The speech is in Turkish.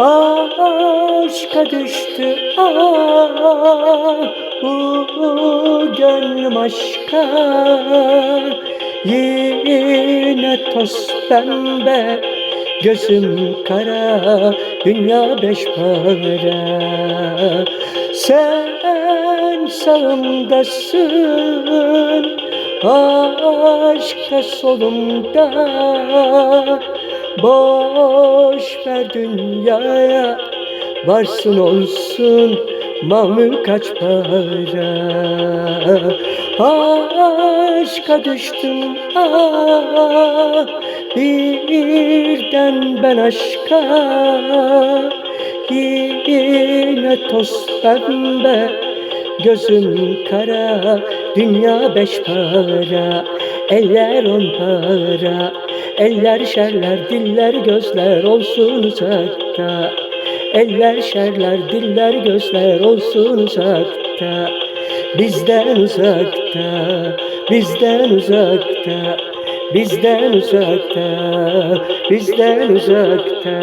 Aşka düştü. Ah bu gönlüm aşka. Yine toz pembe Gözüm kara Dünya beş para. Sen sağımdasın Aşkta solumda Boş ver dünyaya Varsın olsun mamül kaç para. Aşka düştüm ah Birden ben aşka. Yine toz pembe Gözüm kara Dünya beş para Eller on para Eller şerler diller gözler olsun uzakta Eller şerler diller gözler olsun uzakta Bizden uzakta Bizden uzakta Bizden uzakta Bizden uzakta